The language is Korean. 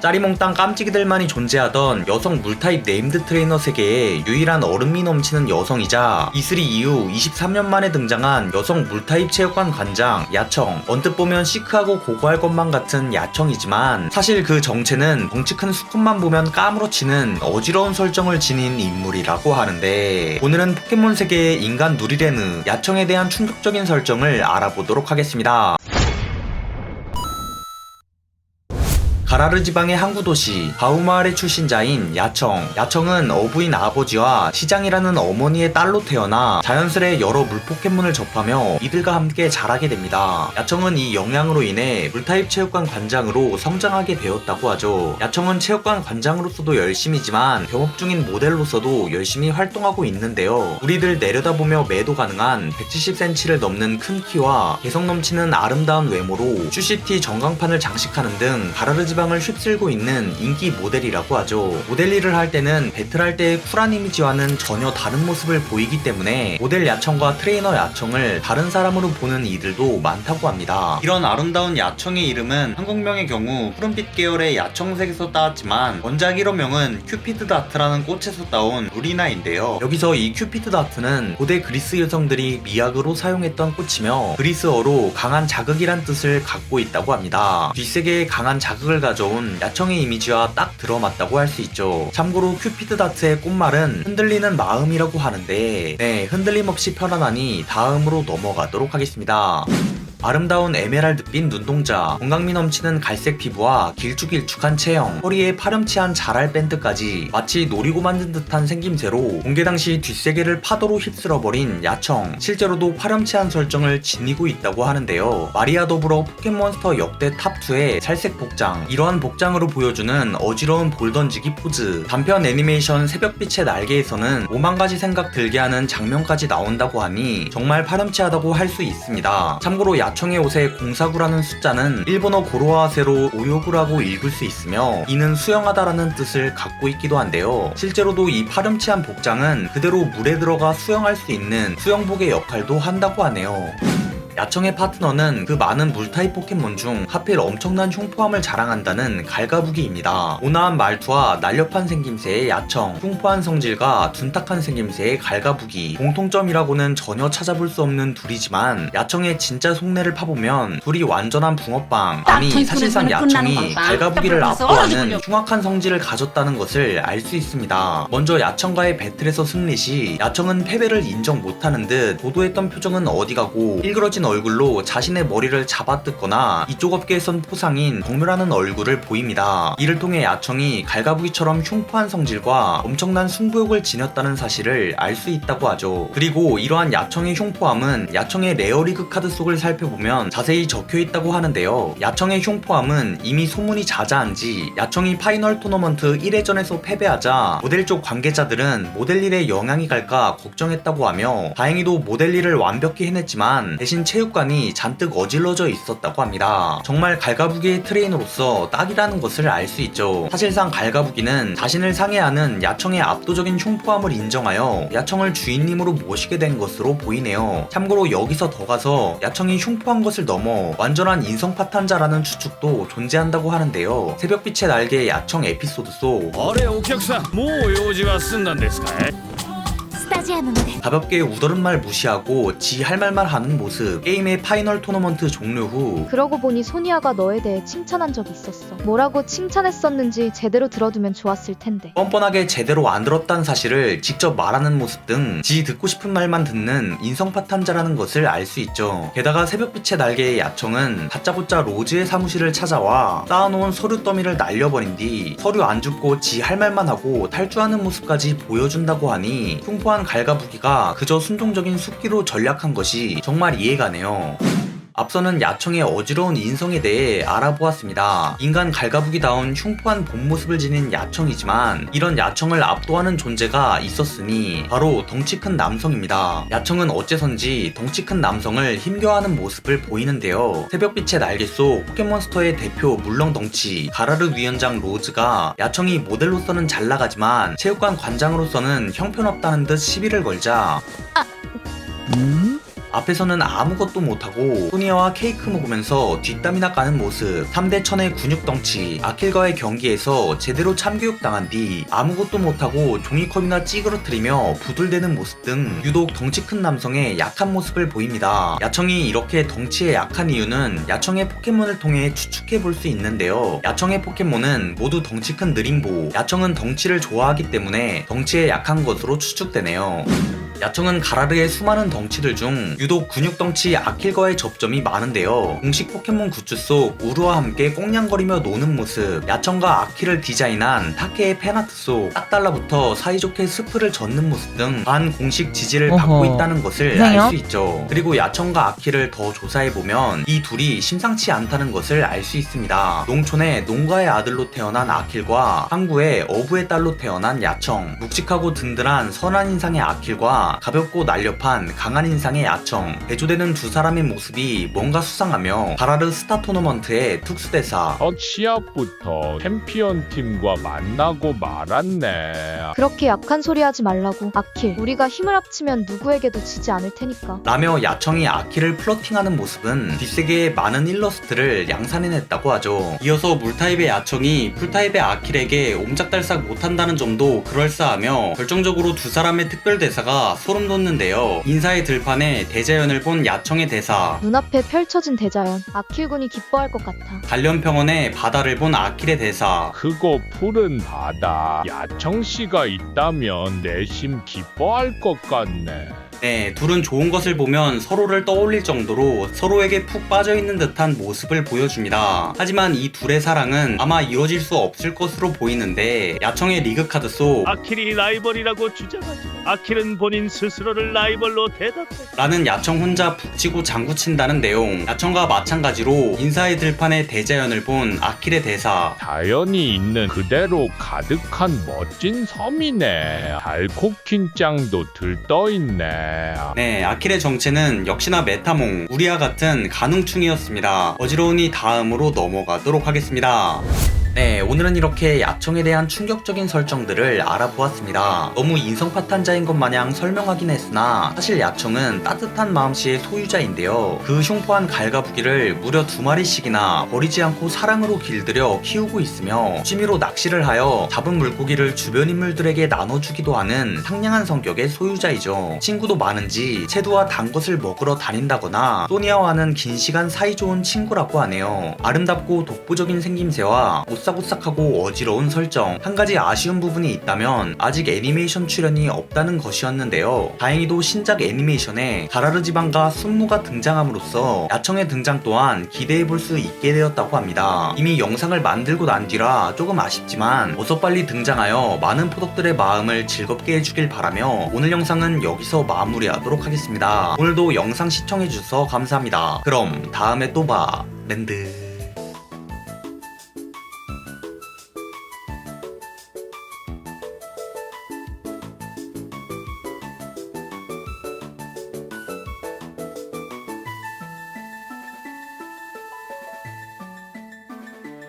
짜리몽땅 깜찍이들만이 존재하던 여성 물타입 네임드 트레이너 세계에 유일한 얼음미 넘치는 여성이자 이슬이 이후 23년 만에 등장한 여성 물타입 체육관 관장 야청 언뜻 보면 시크하고 고고할 것만 같은 야청이지만 사실 그 정체는 덩치 큰 수컷만 보면 까무러치는 어지러운 설정을 지닌 인물이라고 하는데 오늘은 포켓몬 세계의 인간 누리레느 야청에 대한 충격적인 설정을 알아보도록 하겠습니다. 가라르 지방의 항구 도시 바우마을의 출신자인 야청. 야청은 어부인 아버지와 시장이라는 어머니의 딸로 태어나 자연스레 여러 물 포켓몬을 접하며 이들과 함께 자라게 됩니다. 야청은 이 영향으로 인해 물타입 체육관 관장으로 성장하게 되었다고 하죠. 야청은 체육관 관장으로서도 열심이지만 병업 중인 모델로서도 열심히 활동하고 있는데요. 우리들 내려다보며 매도 가능한 170cm를 넘는 큰 키와 개성 넘치는 아름다운 외모로 슈시티 전광판을 장식하는 등 가라르 지방 을 휩쓸고 있는 인기 모델이라고 하죠. 모델 일을 할 때는 배틀할 때의 쿨한 이미지와는 전혀 다른 모습을 보이기 때문에 모델 야청과 트레이너 야청을 다른 사람으로 보는 이들도 많다고 합니다. 이런 아름다운 야청의 이름은 한국명의 경우 푸른빛 계열의 야청색에서 따왔지만 원작 1호명은 큐피드 다트라는 꽃에서 따온 루리나인데요. 여기서 이 큐피드 다트는 고대 그리스 여성들이 미학으로 사용했던 꽃이며 그리스어로 강한 자극이란 뜻을 갖고 있다고 합니다. 뒷세계에 강한 자극을 가져온 야청의 이미지와 딱 들어맞다고 할 수 있죠. 참고로 큐피드 다트의 꽃말은 흔들리는 마음이라고 하는데 네 흔들림 없이 편안하니 다음으로 넘어가도록 하겠습니다. 아름다운 에메랄드빛 눈동자, 건강미 넘치는 갈색 피부와 길쭉길쭉한 체형, 허리에 파렴치한 자랄 밴드까지 마치 노리고 만든 듯한 생김새로 공개 당시 뒷세계를 파도로 휩쓸어버린 야청, 실제로도 파렴치한 설정을 지니고 있다고 하는데요. 마리아 더불어 포켓몬스터 역대 탑2의 살색 복장, 이러한 복장으로 보여주는 어지러운 볼 던지기 포즈, 단편 애니메이션 새벽빛의 날개에서는 5만 가지 생각 들게 하는 장면까지 나온다고 하니 정말 파렴치하다고 할 수 있습니다. 참고로 야 청의 옷에 049라는 숫자는 일본어 고로아세로 오요구라고 읽을 수 있으며 이는 수영하다라는 뜻을 갖고 있기도 한데요. 실제로도 이 파렴치한 복장은 그대로 물에 들어가 수영할 수 있는 수영복의 역할도 한다고 하네요. 야청의 파트너는 그 많은 물타입 포켓몬 중 하필 엄청난 흉포함을 자랑한다는 갈가부기입니다. 온화한 말투와 날렵한 생김새의 야청, 흉포한 성질과 둔탁한 생김새의 갈가부기. 공통점이라고는 전혀 찾아볼 수 없는 둘이지만 야청의 진짜 속내를 파보면 둘이 완전한 붕어빵. 아니 야청이 사실상 야청이. 갈가부기를 딱 압도하는. 흉악한 성질을 가졌다는 것을 알 수 있습니다. 먼저 야청과의 배틀에서 승리 시 야청은 패배를 인정 못하는 듯 도도했던 표정은 어디 가고 일그러진 얼굴로 자신의 머리를 잡아뜯거나 이쪽 업계에선 포상인 경멸하는 얼굴을 보입니다. 이를 통해 야청이 갈가부기처럼 흉포한 성질과 엄청난 승부욕을 지녔다는 사실을 알 수 있다고 하죠. 그리고 이러한 야청의 흉포함은 야청의 레어리그 카드 속을 살펴보면 자세히 적혀 있다고 하는데요. 야청의 흉포함은 이미 소문이 자자한 지 야청이 파이널 토너먼트 1회전에서 패배하자 모델 쪽 관계자들은 모델 일에 영향이 갈까 걱정했다고 하며 다행히도 모델 일을 완벽히 해냈지만 대신 체육관이 잔뜩 어질러져 있었다고 합니다. 정말 갈가부기의 트레이너로서 딱이라는 것을 알 수 있죠. 사실상 갈가부기는 자신을 상해하는 야청의 압도적인 흉포함을 인정하여 야청을 주인님으로 모시게 된 것으로 보이네요. 참고로 여기서 더 가서 야청이 흉포한 것을 넘어 완전한 인성 파탄자라는 추측도 존재한다고 하는데요. 새벽빛의 날개 야청 에피소드 속 あれお客さんもう用事は済んだんですかい 하는데 가볍게 우더른 말 무시하고 지 할 말만 하는 모습 게임의 파이널 토너먼트 종료 후 그러고 보니 소니아가 너에 대해 칭찬한 적이 있었어. 뭐라고 칭찬했었는지 제대로 들어두면 좋았을 텐데. 뻔뻔하게 제대로 안 들었다는 사실을 직접 말하는 모습 등 지 듣고 싶은 말만 듣는 인성파탄자라는 것을 알 수 있죠. 게다가 새벽빛의 날개의 야청은 다짜고짜 로즈의 사무실을 찾아와 쌓아놓은 서류 더미를 날려버린 뒤 서류 안 줍고 지 할 말만 하고 탈주하는 모습까지 보여준다고 하니 흉포한 갈 가부기가 그저 순종적인 숙기로 전략한 것이 정말 이해가네요. 앞서는 야청의 어지러운 인성에 대해 알아보았습니다. 인간 갈가부기다운 흉포한 본 모습을 지닌 야청이지만 이런 야청을 압도하는 존재가 있었으니 바로 덩치 큰 남성입니다. 야청은 어째선지 덩치 큰 남성을 힘겨워하는 모습을 보이는데요. 새벽빛의 날개 속 포켓몬스터의 대표 물렁덩치 가라르 위원장 로즈가 야청이 모델로서는 잘 나가지만 체육관 관장으로서는 형편없다는 듯 시비를 걸자 앞에서는 아무것도 못하고 소니아와 케이크 먹으면서 뒷담이나 까는 모습 3대 천의 근육 덩치 아킬과의 경기에서 제대로 참교육 당한 뒤 아무것도 못하고 종이컵이나 찌그러뜨리며 부들대는 모습 등 유독 덩치 큰 남성의 약한 모습을 보입니다. 야청이 이렇게 덩치에 약한 이유는 야청의 포켓몬을 통해 추측해 볼 수 있는데요. 야청의 포켓몬은 모두 덩치 큰 느림보, 야청은 덩치를 좋아하기 때문에 덩치에 약한 것으로 추측되네요. 야청은 가라르의 수많은 덩치들 중 유독 근육 덩치 아킬과의 접점이 많은데요. 공식 포켓몬 굿즈 속 우루와 함께 꽁냥거리며 노는 모습, 야청과 아킬을 디자인한 타케의 팬아트 속 딱 달라붙어 사이좋게 스프를 젓는 모습 등 반공식 지지를 어허. 받고 있다는 것을 알? 수 있죠. 그리고 야청과 아킬을 더 조사해보면 이 둘이 심상치 않다는 것을 알 수 있습니다. 농촌의 농가의 아들로 태어난 아킬과 항구의 어부의 딸로 태어난 야청, 묵직하고 든든한 선한 인상의 아킬과 가볍고 날렵한 강한 인상의 야청, 대조되는 두 사람의 모습이 뭔가 수상하며 바라르 스타 토너먼트의 특수대사 첫 시합부터 챔피언 팀과 만나고 말았네. 그렇게 약한 소리 하지 말라고. 아킬, 우리가 힘을 합치면 누구에게도 지지 않을 테니까. 라며 야청이 아키를 플러팅하는 모습은 뒷세계의 많은 일러스트를 양산해냈다고 하죠. 이어서 물타입의 야청이 풀타입의 아킬에게 옴짝달싹 못한다는 점도 그럴싸하며 결정적으로 두 사람의 특별 대사가 소름 돋는데요. 인사의 들판에 대자연을 본 야청의 대사, 눈앞에 펼쳐진 대자연. 아킬군이 기뻐할 것 같아. 단련평원에 바다를 본 아킬의 대사, 크고 푸른 바다. 야청 씨가 있다면 내심 기뻐할 것 같네. 네, 둘은 좋은 것을 보면 서로를 떠올릴 정도로 서로에게 푹 빠져있는 듯한 모습을 보여줍니다. 하지만 이 둘의 사랑은 아마 이루어질 수 없을 것으로 보이는데 야청의 리그 카드 속 아킬이 라이벌이라고 주장하지 아킬은 본인 스스로를 라이벌로 대답해 라는 야청 혼자 북치고 장구친다는 내용 야청과 마찬가지로 인사의 들판의 대자연을 본 아킬의 대사 자연이 있는 그대로 가득한 멋진 섬이네. 달코킨짱도 들떠있네. 네, 아킬의 정체는 역시나 메타몽, 우리와 같은 가능충이었습니다. 어지러우니 다음으로 넘어가도록 하겠습니다. 네, 오늘은 이렇게 야청에 대한 충격적인 설정들을 알아보았습니다. 너무 인성파탄자인 것 마냥 설명하긴 했으나 사실 야청은 따뜻한 마음씨의 소유자인데요. 그 흉포한 갈가부기를 무려 두 마리씩이나 버리지 않고 사랑으로 길들여 키우고 있으며 취미로 낚시를 하여 잡은 물고기를 주변 인물들에게 나눠주기도 하는 상냥한 성격의 소유자이죠. 친구도 많은지 채두와 단 것을 먹으러 다닌다거나 소니아와는 긴 시간 사이좋은 친구라고 하네요. 아름답고 독보적인 생김새와 오싹오싹하고 어지러운 설정 한 가지 아쉬운 부분이 있다면 아직 애니메이션 출연이 없다는 것이었는데요. 다행히도 신작 애니메이션에 가라르 지방과 순무가 등장함으로써 야청의 등장 또한 기대해 볼 수 있게 되었다고 합니다. 이미 영상을 만들고 난 뒤라 조금 아쉽지만 어서 빨리 등장하여 많은 포덕들의 마음을 즐겁게 해주길 바라며 오늘 영상은 여기서 마무리하도록 하겠습니다. 오늘도 영상 시청해주셔서 감사합니다. 그럼 다음에 또 봐. 랜드.